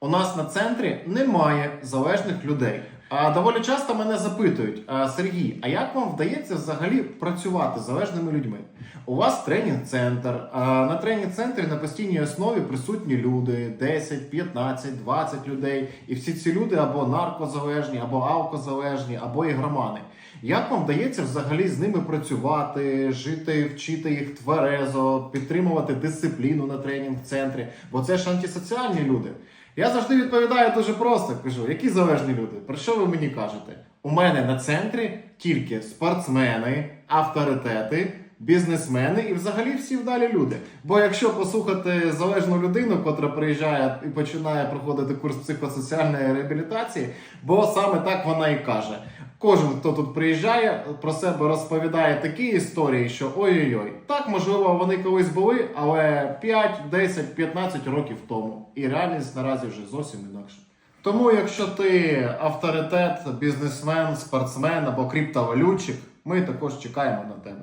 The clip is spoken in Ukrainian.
У нас на центрі немає залежних людей. А доволі часто мене запитують: «А, Сергій, а як вам вдається взагалі працювати з залежними людьми? У вас тренінг-центр. На тренінг-центрі на постійній основі присутні люди 10, 15, 20 людей. І всі ці люди або наркозалежні, або алкозалежні, або ігромани. Як вам вдається взагалі з ними працювати, жити, вчити їх тверезо, підтримувати дисципліну на тренінг-центрі? Бо це ж антисоціальні люди. Я завжди відповідаю дуже просто. Кажу, які залежні люди? Про що ви мені кажете? У мене на центрі тільки спортсмени, авторитети, бізнесмени і взагалі всі вдалі люди. Бо якщо послухати залежну людину, котра приїжджає і починає проходити курс психосоціальної реабілітації, бо саме так вона і каже. Кожен, хто тут приїжджає, про себе розповідає такі історії, що ой-ой-ой, так можливо вони колись були, але 5, 10, 15 років тому. І реальність наразі вже зовсім інакша. Тому, якщо ти авторитет, бізнесмен, спортсмен або криптовалютчик, ми також чекаємо на тебе.